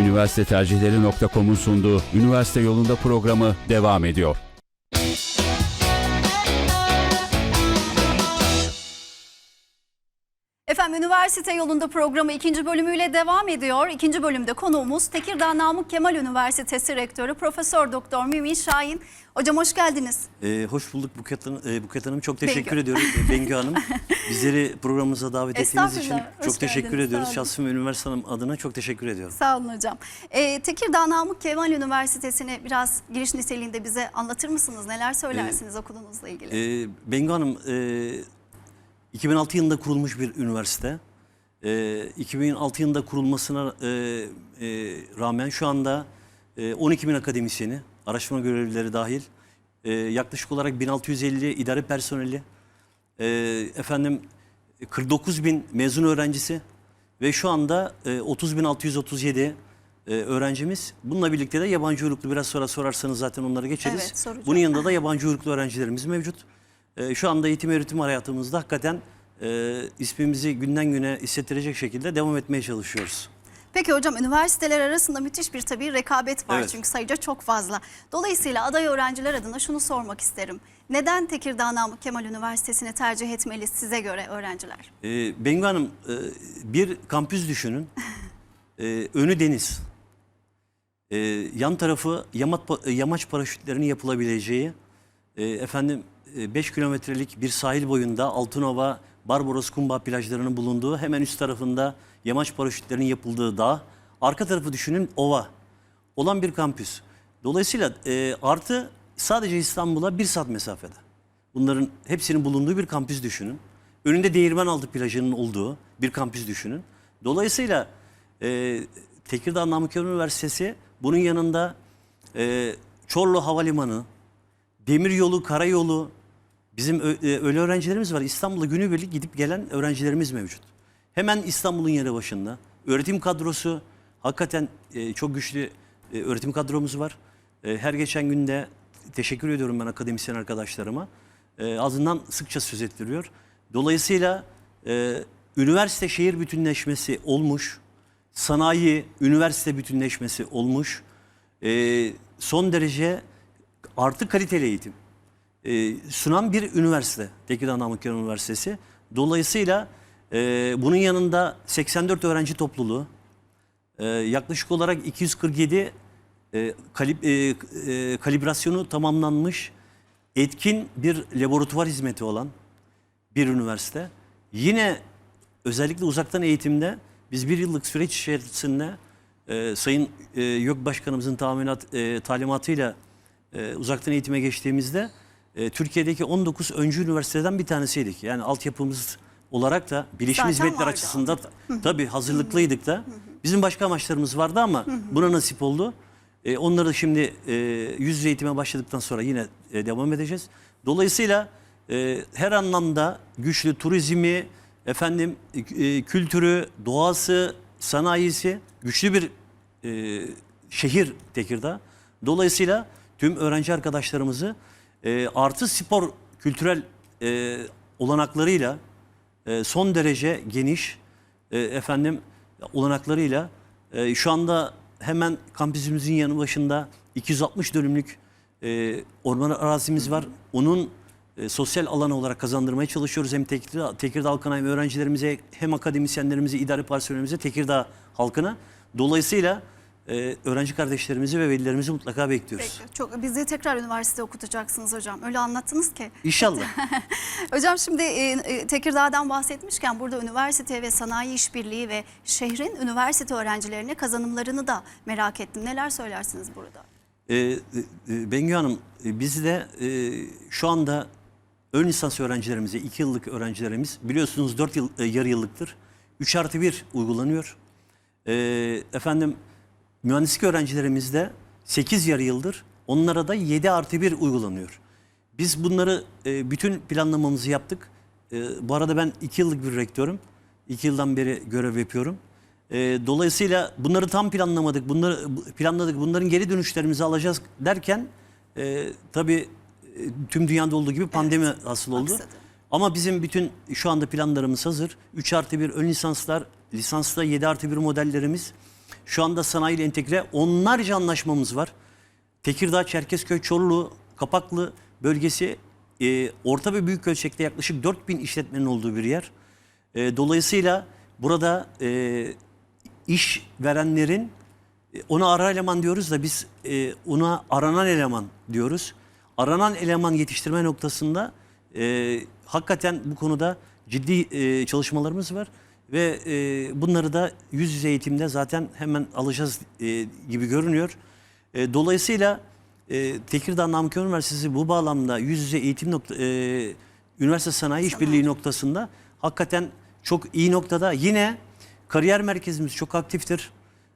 Üniversitetercihleri.com'un sunduğu Üniversite Yolunda programı devam ediyor. Efendim üniversite yolunda programı ikinci bölümüyle devam ediyor. İkinci bölümde konuğumuz Tekirdağ Namık Kemal Üniversitesi Rektörü Profesör Doktor Mümin Şahin. Hocam hoş geldiniz. Ee, hoş bulduk Buket Hanım. Ee, Buket Hanım çok teşekkür Bengü. ediyorum. Ee, Bengü Hanım. Bizleri programımıza davet ettiğiniz için hoş çok teşekkür geldiniz, ediyoruz. Şahsım ve üniversite hanım adına çok teşekkür ediyorum. Sağ olun hocam. Ee, Tekirdağ Namık Kemal Üniversitesi'ni biraz giriş niteliğinde bize anlatır mısınız? Neler söylersiniz okulunuzla ilgili? Ee, Bengü Hanım e, 2006 yılında kurulmuş bir üniversite. Ee, 2006 yılında kurulmasına e, e, rağmen şu anda e, 12 bin akademisyeni, araştırma görevlileri dahil e, yaklaşık olarak 1650 idare personeli, e, efendim 49 bin mezun öğrencisi ve şu anda e, 30.637 e, öğrencimiz. Bununla birlikte de yabancı uyruklu biraz sonra sorarsanız zaten onları geçeriz. Evet, soracağım. Bunun yanında da yabancı uyruklu öğrencilerimiz mevcut. E, şu anda eğitim öğretim hayatımızda hakikaten e, ismimizi günden güne hissettirecek şekilde devam etmeye çalışıyoruz. Peki hocam üniversiteler arasında müthiş bir tabii rekabet var Evet. çünkü sayıca çok fazla. Dolayısıyla aday öğrenciler adına şunu sormak isterim. Neden Tekirdağ Namık Kemal Üniversitesi'ni tercih etmeli size göre öğrenciler? E, Bengü Hanım e, bir kampüs düşünün. E, önü deniz. E, yan tarafı pa- yamaç paraşütlerinin yapılabileceği e, efendim 5 kilometrelik bir sahil boyunda Altınova, Barbaros Kumba plajlarının bulunduğu hemen üst tarafında yamaç paraşütlerinin yapıldığı dağ. Arka tarafı düşünün ova olan bir kampüs. Dolayısıyla e, artı sadece İstanbul'a bir saat mesafede. Bunların hepsinin bulunduğu bir kampüs düşünün. Önünde Değirmenaltı plajının olduğu bir kampüs düşünün. Dolayısıyla e, Tekirdağ Namık Kemal Üniversitesi bunun yanında e, Çorlu Havalimanı, Demiryolu, Karayolu, bizim öyle öğrencilerimiz var. İstanbul'a günübirlik gidip gelen öğrencilerimiz mevcut. Hemen İstanbul'un yanı başında. Öğretim kadrosu hakikaten e, çok güçlü e, öğretim kadromuz var. E, her geçen günde teşekkür ediyorum ben akademisyen arkadaşlarıma. Ağzından sıkça söz ettiriyor. Dolayısıyla üniversite şehir bütünleşmesi olmuş. Sanayi, üniversite bütünleşmesi olmuş. Son derece artı kaliteli eğitim e, sunan bir üniversite. Tekirdağ Namık Kemal Üniversitesi. Dolayısıyla e, bunun yanında 84 öğrenci topluluğu, e, yaklaşık olarak 247 e, kalib- e, e, kalibrasyonu tamamlanmış etkin bir laboratuvar hizmeti olan bir üniversite. Yine özellikle uzaktan eğitimde biz bir yıllık süreç içerisinde e, Sayın e, YÖK Başkanımızın e, talimatıyla e, uzaktan eğitime geçtiğimizde e, Türkiye'deki 19 öncü üniversiteden bir tanesiydik. Yani altyapımız olarak da bilişim Zaten hizmetler vardı açısından tabii hazırlıklıydık da. Bizim başka amaçlarımız vardı ama buna nasip oldu. E, onları da şimdi e, yüz yüze eğitime başladıktan sonra yine e, devam edeceğiz. Dolayısıyla e, her anlamda güçlü turizmi, efendim e, kültürü, doğası, sanayisi güçlü bir e, şehir Tekirdağ. Dolayısıyla tüm öğrenci arkadaşlarımızı e, artı spor kültürel e, olanaklarıyla e, son derece geniş e, efendim olanaklarıyla e, şu anda hemen kampüsümüzün yanı başında 260 dönümlük e, orman arazimiz var. Onun e, sosyal alan olarak kazandırmaya çalışıyoruz. Hem Tekirdağ, Tekirdağ halkına hem öğrencilerimize hem akademisyenlerimize, idare personelimize, Tekirdağ halkına. Dolayısıyla e, öğrenci kardeşlerimizi ve velilerimizi mutlaka bekliyoruz. Peki, çok bizi tekrar üniversite okutacaksınız hocam. Öyle anlattınız ki. İnşallah. Hocam şimdi e, e, Tekirdağ'dan bahsetmişken burada üniversite ve sanayi işbirliği ve şehrin üniversite öğrencilerine kazanımlarını da merak ettim. Neler söylersiniz burada? Ee, e, e, Bengü Hanım, e, biz de e, şu anda ön lisans öğrencilerimize, 2 yıllık öğrencilerimiz biliyorsunuz 4 yıl, e, yarı yıllıktır. 3 artı 1 uygulanıyor. E, efendim mühendislik öğrencilerimizde 8 yarı yıldır, onlara da 7 artı 1 uygulanıyor. Biz bunları e, bütün planlamamızı yaptık. E, bu arada ben 2 yıllık bir rektörüm. 2 yıldan beri görev yapıyorum. E, dolayısıyla bunları tam planlamadık, bunları bu- planladık, bunların geri dönüşlerimizi alacağız derken e, tabii e, tüm dünyada olduğu gibi pandemi hasıl oldu. aksadı. Ama bizim bütün şu anda planlarımız hazır. 3 artı 1 ön lisanslar, lisansla 7 artı 1 modellerimiz. Şu anda sanayiyle entegre onlarca anlaşmamız var. Tekirdağ, Çerkezköy, Çorlu, Kapaklı bölgesi e, orta ve büyük ölçekte yaklaşık 4000 işletmenin olduğu bir yer. E, dolayısıyla burada e, iş verenlerin e, ona ara eleman diyoruz da biz e, ona aranan eleman diyoruz. Aranan eleman yetiştirme noktasında e, hakikaten bu konuda ciddi e, çalışmalarımız var ve e, bunları da yüz yüze eğitimde zaten hemen alacağız e, gibi görünüyor. E, dolayısıyla e, Tekirdağ Namık Üniversitesi bu bağlamda yüz yüze eğitim nokta, e, üniversite sanayi işbirliği noktasında hakikaten çok iyi noktada. Yine kariyer merkezimiz çok aktiftir.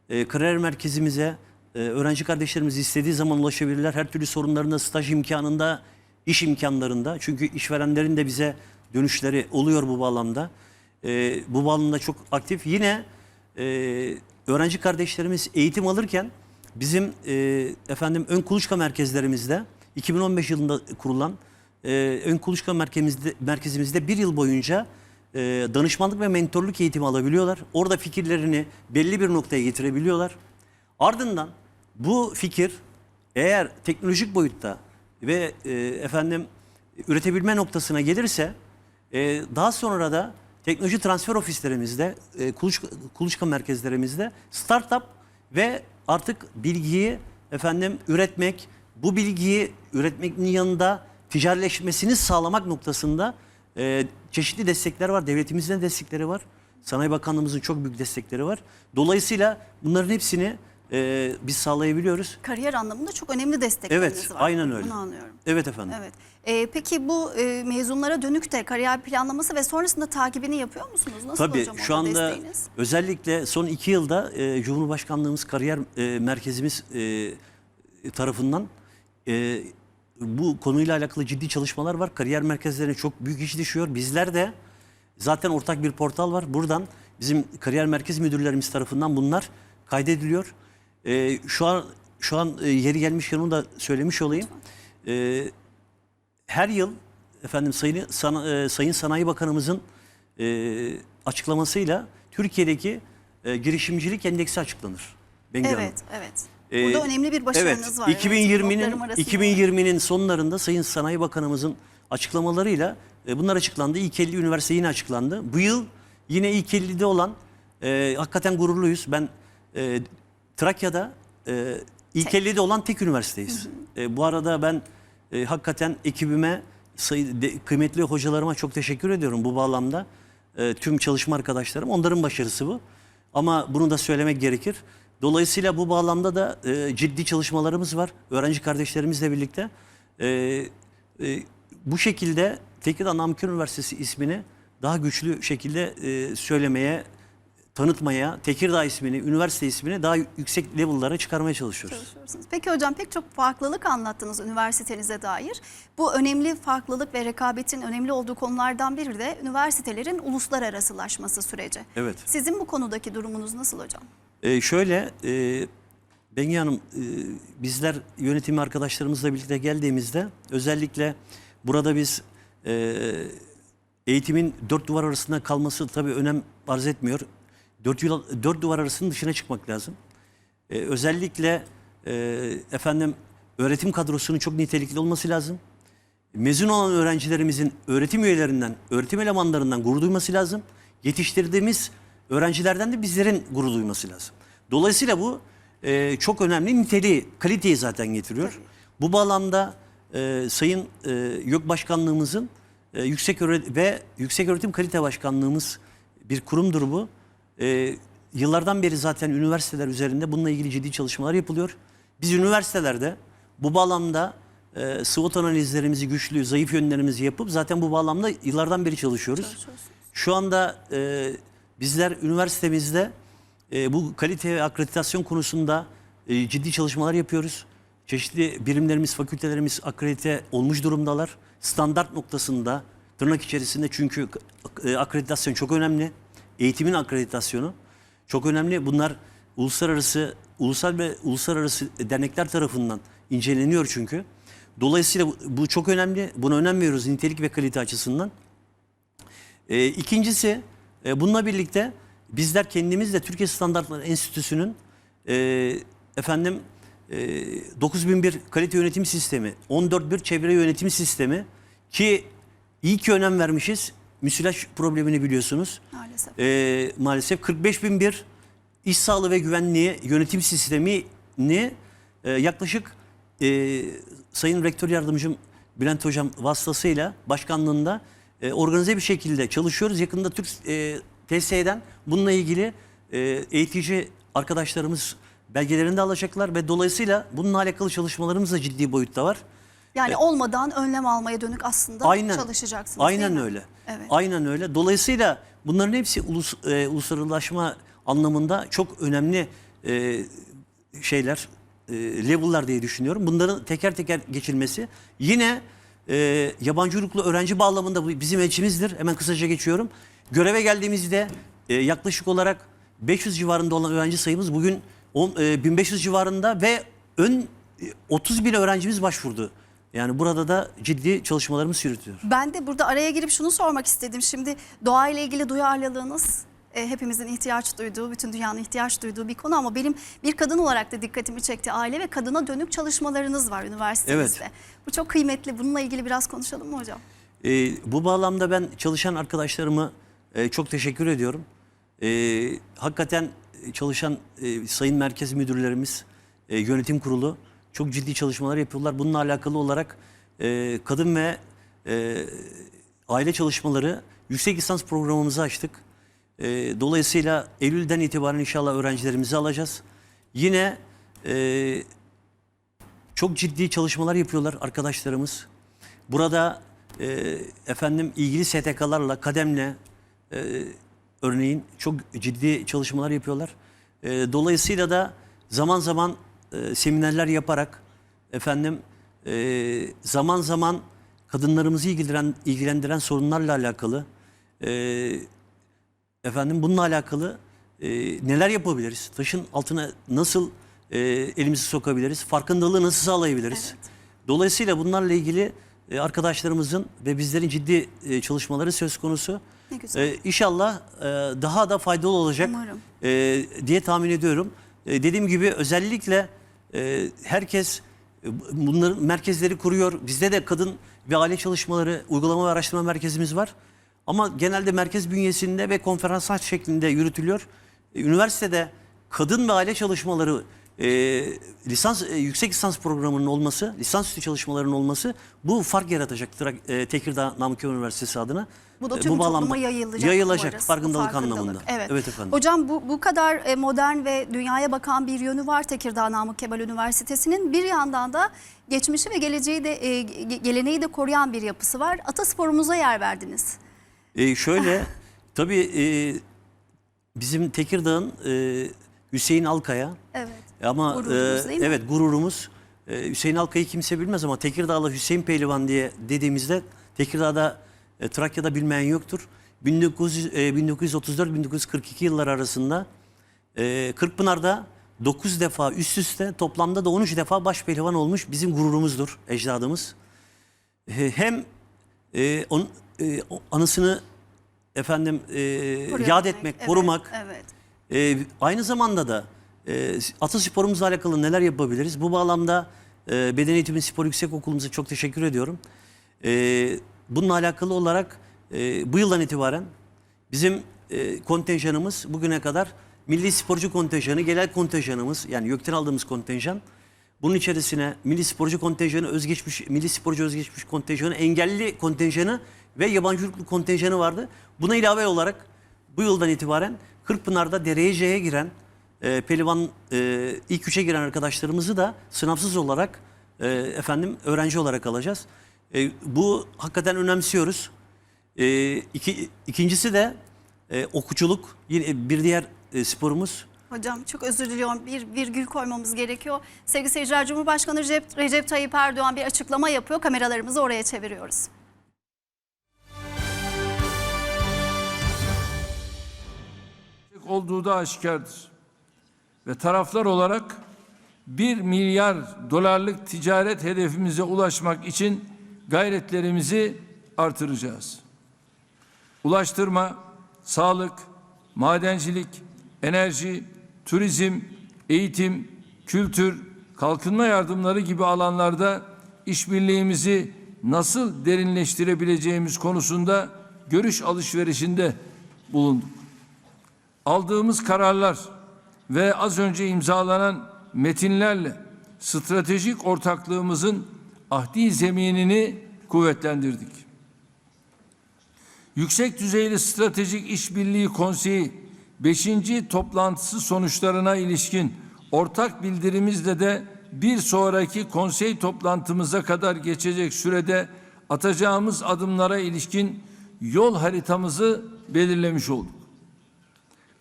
E, kariyer merkezimize e, öğrenci kardeşlerimiz istediği zaman ulaşabilirler. Her türlü sorunlarında, staj imkanında, iş imkanlarında. Çünkü işverenlerin de bize dönüşleri oluyor bu bağlamda. E, bu bağlamda çok aktif. Yine e, öğrenci kardeşlerimiz eğitim alırken bizim e, efendim ön kuluçka merkezlerimizde 2015 yılında kurulan e, ön kuluçka merkezimizde, merkezimizde bir yıl boyunca e, danışmanlık ve mentorluk eğitimi alabiliyorlar. Orada fikirlerini belli bir noktaya getirebiliyorlar. Ardından bu fikir eğer teknolojik boyutta ve e, efendim üretebilme noktasına gelirse e, daha sonra da teknoloji transfer ofislerimizde, e, kuluçka, kuluçka merkezlerimizde startup ve artık bilgiyi efendim üretmek, bu bilgiyi üretmenin yanında ticaretleşmesini sağlamak noktasında e, çeşitli destekler var. Devletimizin de destekleri var. Sanayi Bakanlığımızın çok büyük destekleri var. Dolayısıyla bunların hepsini e, biz sağlayabiliyoruz. Kariyer anlamında çok önemli destekleriniz Evet, var. aynen öyle. Bunu anlıyorum. Evet efendim. Evet. Ee, peki bu e, mezunlara dönük de kariyer planlaması ve sonrasında takibini yapıyor musunuz? Nasıl Tabii hocam şu anda desteğiniz? özellikle son iki yılda e, Cumhurbaşkanlığımız kariyer e, merkezimiz e, tarafından e, bu konuyla alakalı ciddi çalışmalar var. Kariyer merkezlerine çok büyük iş düşüyor. Bizler de zaten ortak bir portal var. Buradan bizim kariyer merkez müdürlerimiz tarafından bunlar kaydediliyor. E, şu an şu an e, yeri gelmişken onu da söylemiş olayım. E, her yıl efendim Sayın Sana- e, Sayın Sanayi Bakanımızın e, açıklamasıyla Türkiye'deki e, girişimcilik endeksi açıklanır. Bengi Hanım. Evet, evet. Ee, Burada önemli bir başarınız var. Evet, 2020'nin notlarım arasında. 2020'nin sonlarında Sayın Sanayi Bakanımızın açıklamalarıyla e, bunlar açıklandı. İlk 50 üniversite yine açıklandı. Bu yıl yine ilk 50'de olan e, hakikaten gururluyuz. Ben e, Trakya'da e, ilk Tek. 50'de olan tek üniversiteyiz. E, bu arada ben e, hakikaten ekibime, sayı, de- kıymetli hocalarıma çok teşekkür ediyorum bu bağlamda. E, tüm çalışma arkadaşlarım. Onların başarısı bu. Ama bunu da söylemek gerekir. Dolayısıyla bu bağlamda da e, ciddi çalışmalarımız var. Öğrenci kardeşlerimizle birlikte. E, e, bu şekilde Tekirdağ Namık Üniversitesi ismini daha güçlü şekilde e, söylemeye, tanıtmaya, Tekirdağ ismini, üniversite ismini daha yüksek level'lara çıkarmaya çalışıyoruz. çalışıyorsunuz. Peki hocam pek çok farklılık anlattınız üniversitenize dair. Bu önemli farklılık ve rekabetin önemli olduğu konulardan biri de üniversitelerin uluslararasılaşması süreci. Evet. Sizin bu konudaki durumunuz nasıl hocam? Ee, şöyle, e, Bengi Hanım, e, bizler yönetimi arkadaşlarımızla birlikte geldiğimizde özellikle burada biz e, eğitimin dört duvar arasında kalması tabii önem arz etmiyor. Dört, yıl, dört duvar arasının dışına çıkmak lazım. E, özellikle e, efendim öğretim kadrosunun çok nitelikli olması lazım. Mezun olan öğrencilerimizin öğretim üyelerinden, öğretim elemanlarından gurur duyması lazım. Yetiştirdiğimiz öğrencilerden de bizlerin gurur duyması lazım. Dolayısıyla bu e, çok önemli niteliği, kaliteyi zaten getiriyor. Bu bağlamda e, Sayın e, YÖK Başkanlığımızın e, yüksek öğretim ve Yüksek Öğretim Kalite Başkanlığımız bir kurumdur bu. E, yıllardan beri zaten üniversiteler üzerinde bununla ilgili ciddi çalışmalar yapılıyor. Biz üniversitelerde bu bağlamda e, SWOT analizlerimizi güçlü, zayıf yönlerimizi yapıp zaten bu bağlamda yıllardan beri çalışıyoruz. Şu anda e, bizler üniversitemizde e, bu kalite ve akreditasyon konusunda e, ciddi çalışmalar yapıyoruz. Çeşitli birimlerimiz, fakültelerimiz akredite olmuş durumdalar. Standart noktasında tırnak içerisinde çünkü e, akreditasyon çok önemli. Eğitimin akreditasyonu çok önemli. Bunlar uluslararası, ulusal ve uluslararası dernekler tarafından inceleniyor çünkü. Dolayısıyla bu, bu çok önemli. Buna önem veriyoruz nitelik ve kalite açısından. E, ikincisi e, bununla birlikte bizler kendimiz de Türkiye Standartları Enstitüsü'nün e, efendim e, 9001 kalite yönetim sistemi, 141 çevre yönetim sistemi ki iyi ki önem vermişiz. Müsilaj problemini biliyorsunuz. Maalesef. E, maalesef 45001 iş sağlığı ve güvenliği yönetim sistemini e, yaklaşık e, Sayın Rektör Yardımcım Bülent Hocam vasıtasıyla başkanlığında e, organize bir şekilde çalışıyoruz. Yakında Türk e, TSE'den bununla ilgili e, eğitici arkadaşlarımız belgelerini de alacaklar ve dolayısıyla bununla alakalı çalışmalarımız da ciddi boyutta var. Yani olmadan önlem almaya dönük aslında Aynen. çalışacaksınız Aynen öyle. Evet. Aynen öyle. Dolayısıyla bunların hepsi ulus, e, uluslararasılaşma anlamında çok önemli e, şeyler, e, level'lar diye düşünüyorum. Bunların teker teker geçilmesi. Yine e, yabancı uyruklu öğrenci bağlamında bizim elçimizdir. Hemen kısaca geçiyorum. Göreve geldiğimizde e, yaklaşık olarak 500 civarında olan öğrenci sayımız bugün on- e, 1500 civarında ve ön e, 30 bin öğrencimiz başvurdu. Yani burada da ciddi çalışmalarımız yürütüyor. Ben de burada araya girip şunu sormak istedim. Şimdi doğayla ilgili duyarlılığınız e, hepimizin ihtiyaç duyduğu, bütün dünyanın ihtiyaç duyduğu bir konu ama benim bir kadın olarak da dikkatimi çekti. Aile ve kadına dönük çalışmalarınız var üniversitemizde. Evet. Bu çok kıymetli. Bununla ilgili biraz konuşalım mı hocam? Ee, bu bağlamda ben çalışan arkadaşlarımı e, çok teşekkür ediyorum. Ee, hakikaten çalışan e, sayın merkez müdürlerimiz, e, yönetim kurulu çok ciddi çalışmalar yapıyorlar. Bununla alakalı olarak e, kadın ve e, aile çalışmaları yüksek lisans programımızı açtık. E, dolayısıyla Eylül'den itibaren inşallah öğrencilerimizi alacağız. Yine e, çok ciddi çalışmalar yapıyorlar arkadaşlarımız. Burada e, efendim ilgili STK'larla, kademle e, örneğin çok ciddi çalışmalar yapıyorlar. E, dolayısıyla da zaman zaman e, seminerler yaparak efendim e, zaman zaman kadınlarımızı ilgilendiren, ilgilendiren sorunlarla alakalı e, efendim bununla alakalı e, neler yapabiliriz? Taşın altına nasıl e, elimizi sokabiliriz? Farkındalığı nasıl sağlayabiliriz? Dolayısıyla bunlarla ilgili e, arkadaşlarımızın ve bizlerin ciddi e, çalışmaları söz konusu. Ne güzel. E, inşallah e, daha da faydalı olacak Umarım. e, diye tahmin ediyorum. E, dediğim gibi özellikle e, herkes e, bunların merkezleri kuruyor. Bizde de kadın ve aile çalışmaları uygulama ve araştırma merkezimiz var. Ama genelde merkez bünyesinde ve konferanslar şeklinde yürütülüyor. E, Üniversitede kadın ve aile çalışmaları e, lisans e, yüksek lisans programının olması, lisansüstü çalışmalarının olması bu fark yaratacaktır e, Tekirdağ Namık Kemal Üniversitesi adına. Bu da E, tüm bağlamda topluma yayılacak. Yayılacak umarız, bu farkındalık, anlamında. Evet. evet efendim. Hocam bu, bu kadar e, modern ve dünyaya bakan bir yönü var Tekirdağ Namık Kemal Üniversitesi'nin. Bir yandan da geçmişi ve geleceği de e, ge- geleneği de koruyan bir yapısı var. Atasporumuza yer verdiniz. Ee, şöyle tabii e, bizim Tekirdağ'ın e, Hüseyin Alkaya Evet. Ama Gururumuz e, değil mi? evet gururumuz. E, Hüseyin Alkaya'yı kimse bilmez ama Tekirdağ'la Hüseyin Pehlivan diye dediğimizde Tekirdağ'da e, Trakya'da bilmeyen yoktur. 1900, e, 1934-1942 yılları arasında e, Kırkpınar'da 9 defa üst üste toplamda da 13 defa baş pehlivan olmuş bizim gururumuzdur ecdadımız. E, hem e, on, e, o anısını efendim e, Koruyabilmek, yad etmek, evet, korumak. Evet. E, aynı zamanda da e, atasporumuzla alakalı neler yapabiliriz? Bu bağlamda e, Beden Eğitimi Spor Yüksek Okulumuza çok teşekkür ediyorum. E, bununla alakalı olarak e, bu yıldan itibaren bizim e, kontenjanımız bugüne kadar milli sporcu kontenjanı, genel kontenjanımız yani YÖK'ten aldığımız kontenjan. Bunun içerisine milli sporcu kontenjanı, özgeçmiş, milli sporcu özgeçmiş kontenjanı, engelli kontenjanı ve yabancı uyruklu kontenjanı vardı. Buna ilave olarak bu yıldan itibaren Kırkpınar'da dereceye giren e, pelivan e, ilk üçe giren arkadaşlarımızı da sınavsız olarak e, efendim öğrenci olarak alacağız. E, bu hakikaten önemsiyoruz. E, iki, ikincisi de e, okuculuk yine bir diğer e, sporumuz. Hocam çok özür diliyorum. Bir virgül koymamız gerekiyor. Sevgili seyirciler Cumhurbaşkanı Recep, Recep Tayyip Erdoğan bir açıklama yapıyor. Kameralarımızı oraya çeviriyoruz. olduğu da aşikardır. Ve taraflar olarak 1 milyar dolarlık ticaret hedefimize ulaşmak için gayretlerimizi artıracağız. Ulaştırma, sağlık, madencilik, enerji, turizm, eğitim, kültür, kalkınma yardımları gibi alanlarda işbirliğimizi nasıl derinleştirebileceğimiz konusunda görüş alışverişinde bulunduk. Aldığımız kararlar ve az önce imzalanan metinlerle stratejik ortaklığımızın ahdi zeminini kuvvetlendirdik. Yüksek düzeyli stratejik işbirliği konseyi 5. toplantısı sonuçlarına ilişkin ortak bildirimizde de bir sonraki konsey toplantımıza kadar geçecek sürede atacağımız adımlara ilişkin yol haritamızı belirlemiş olduk.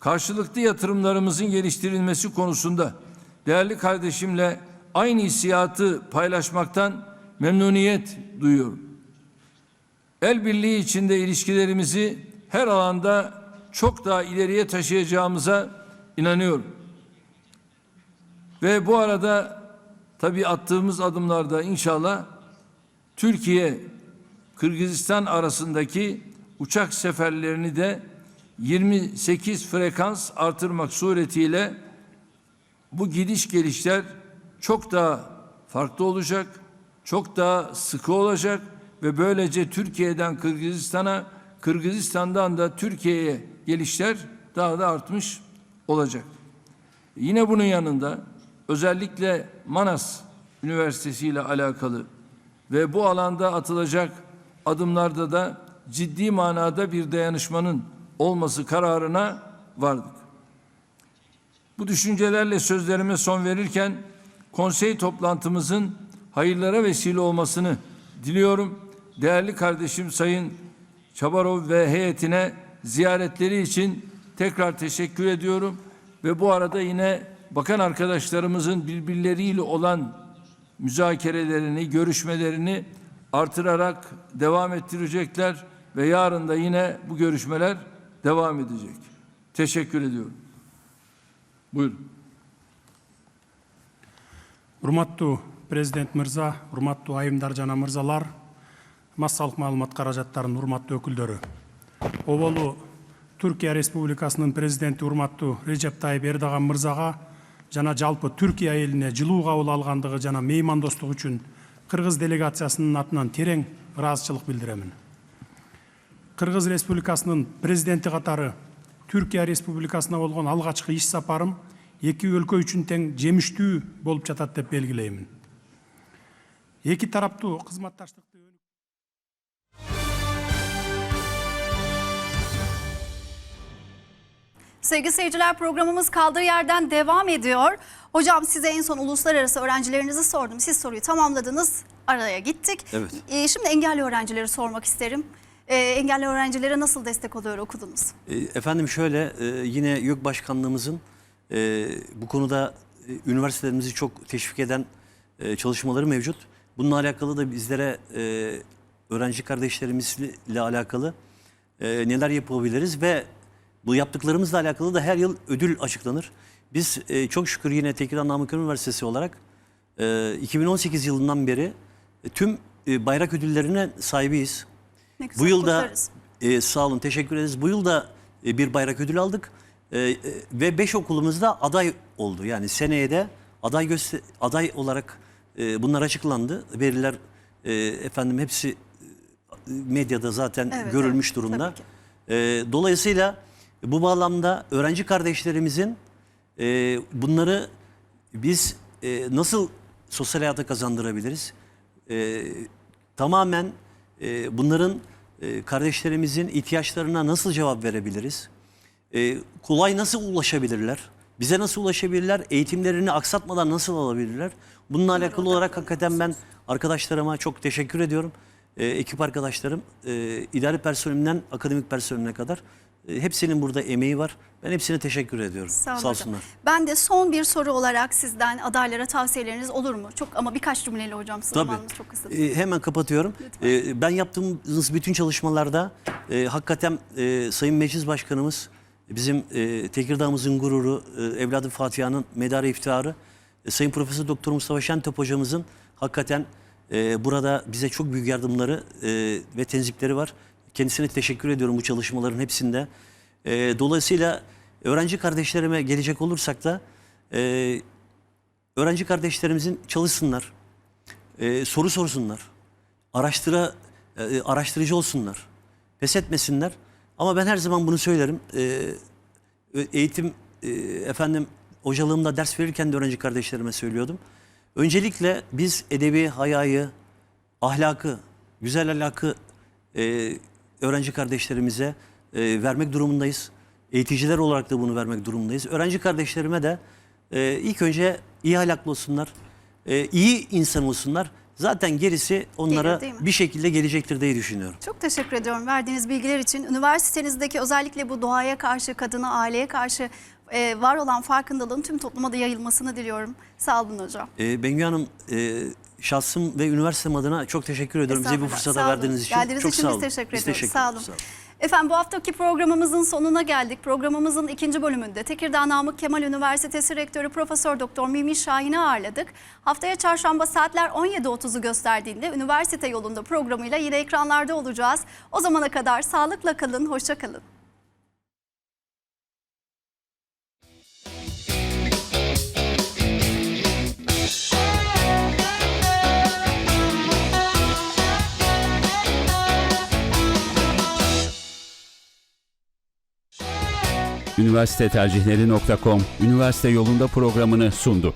Karşılıklı yatırımlarımızın geliştirilmesi konusunda değerli kardeşimle aynı hissiyatı paylaşmaktan memnuniyet duyuyorum. El birliği içinde ilişkilerimizi her alanda çok daha ileriye taşıyacağımıza inanıyorum. Ve bu arada tabii attığımız adımlarda inşallah Türkiye Kırgızistan arasındaki uçak seferlerini de 28 frekans artırmak suretiyle bu gidiş gelişler çok daha farklı olacak, çok daha sıkı olacak ve böylece Türkiye'den Kırgızistan'a, Kırgızistan'dan da Türkiye'ye gelişler daha da artmış olacak. Yine bunun yanında özellikle Manas Üniversitesi ile alakalı ve bu alanda atılacak adımlarda da ciddi manada bir dayanışmanın olması kararına vardık. Bu düşüncelerle sözlerime son verirken konsey toplantımızın hayırlara vesile olmasını diliyorum. Değerli kardeşim Sayın Çabarov ve heyetine ziyaretleri için tekrar teşekkür ediyorum ve bu arada yine bakan arkadaşlarımızın birbirleriyle olan müzakerelerini, görüşmelerini artırarak devam ettirecekler ve yarın da yine bu görüşmeler devam edecek. Teşekkür ediyorum. Buyurun. урматтуу президент мырза урматтуу айымдар жана мырзалар массалык маалымат каражаттарынын урматтуу өкүлдөрү оболу түркия республикасынын президенти урматтуу режеп тайып эрдоган мырзага жана жалпы түркия элине жылуу кабыл алгандыгы жана меймандостук үчүн кыргыз делегациясынын атынан терең ыраазычылык билдиремин кыргыз республикасынын президенти катары түркия республикасына болгон алгачкы иш сапарым эки өлкө үчүн тең жемиштүү болуп жатат деп белгилеймин эки тараптуу кызматташтыкты Sevgili seyirciler programımız kaldığı yerden devam ediyor. Hocam size en son uluslararası öğrencilerinizi sordum. Siz soruyu tamamladınız. Araya gittik. Evet. Ee, şimdi engelli öğrencileri sormak isterim. Ee, engelli öğrencilere nasıl destek oluyor okudunuz? E, Efendim şöyle e, yine YÖK Başkanlığımızın e, bu konuda e, üniversitelerimizi çok teşvik eden e, çalışmaları mevcut. Bununla alakalı da bizlere e, öğrenci kardeşlerimizle alakalı e, neler yapabiliriz ve bu yaptıklarımızla alakalı da her yıl ödül açıklanır. Biz e, çok şükür yine Tekirdağ Namık Üniversitesi olarak e, 2018 yılından beri e, tüm e, bayrak ödüllerine sahibiyiz. Bu yılda kutlarız. e, sağ olun teşekkür ederiz. Bu yılda e, bir bayrak ödülü aldık E, e, ve beş okulumuzda aday oldu. Yani seneye de aday göster aday olarak e, bunlar açıklandı. Veriler e, efendim hepsi e, medyada zaten Evet, görülmüş evet, durumda. tabii ki. E, dolayısıyla bu bağlamda öğrenci kardeşlerimizin e, bunları biz e, nasıl sosyal hayata kazandırabiliriz? E, tamamen e, bunların e, kardeşlerimizin ihtiyaçlarına nasıl cevap verebiliriz? E, kolay nasıl ulaşabilirler? Bize nasıl ulaşabilirler? Eğitimlerini aksatmadan nasıl alabilirler? Bununla alakalı olarak hakikaten ben arkadaşlarıma çok teşekkür ediyorum. E, ekip arkadaşlarım, e, idari personelimden akademik personeline kadar hepsinin burada emeği var. Ben hepsine teşekkür ediyorum. Sağ Sağ olsunlar. Ben de son bir soru olarak sizden adaylara tavsiyeleriniz olur mu? Çok ama birkaç cümleyle hocam. Zamanınız çok kısa. E, hemen kapatıyorum. E, ben yaptığımız bütün çalışmalarda e, hakikaten e, Sayın Meclis Başkanımız bizim e, Tekirdağ'ımızın gururu, e, evladı Fatiha'nın medarı iftiharı, e, Sayın Profesör Doktor Mustafa Şentop hocamızın hakikaten e, burada bize çok büyük yardımları e, ve tenzipleri var. Kendisine teşekkür ediyorum bu çalışmaların hepsinde. E, dolayısıyla öğrenci kardeşlerime gelecek olursak da e, öğrenci kardeşlerimizin çalışsınlar, e, soru sorsunlar, araştıra, e, araştırıcı olsunlar, pes etmesinler. Ama ben her zaman bunu söylerim. E, eğitim e, efendim hocalığımda ders verirken de öğrenci kardeşlerime söylüyordum. Öncelikle biz edebi hayayı, ahlakı, güzel ahlakı e, öğrenci kardeşlerimize e, vermek durumundayız. Eğiticiler olarak da bunu vermek durumundayız. Öğrenci kardeşlerime de e, ilk önce iyi ahlaklı olsunlar, e, iyi insan olsunlar. Zaten gerisi onlara Gelir, bir şekilde gelecektir diye düşünüyorum. Çok teşekkür ediyorum verdiğiniz bilgiler için. Üniversitenizdeki özellikle bu doğaya karşı, kadına, aileye karşı e, var olan farkındalığın tüm topluma da yayılmasını diliyorum. Sağ olun hocam. E, Bengü Hanım, e, şahsım ve üniversitem adına çok teşekkür ediyorum. Bize bu fırsatı Sağ olun. verdiğiniz için. Geldiğiniz çok için sağ biz olun. teşekkür Biz ediyoruz. teşekkür Sağ ederiz. olun. Efendim bu haftaki programımızın sonuna geldik. Programımızın ikinci bölümünde Tekirdağ Namık Kemal Üniversitesi Rektörü Profesör Doktor Mimi Şahin'i ağırladık. Haftaya çarşamba saatler 17.30'u gösterdiğinde üniversite yolunda programıyla yine ekranlarda olacağız. O zamana kadar sağlıkla kalın, hoşça kalın. Üniversite tercihleri.com üniversite yolunda programını sundu.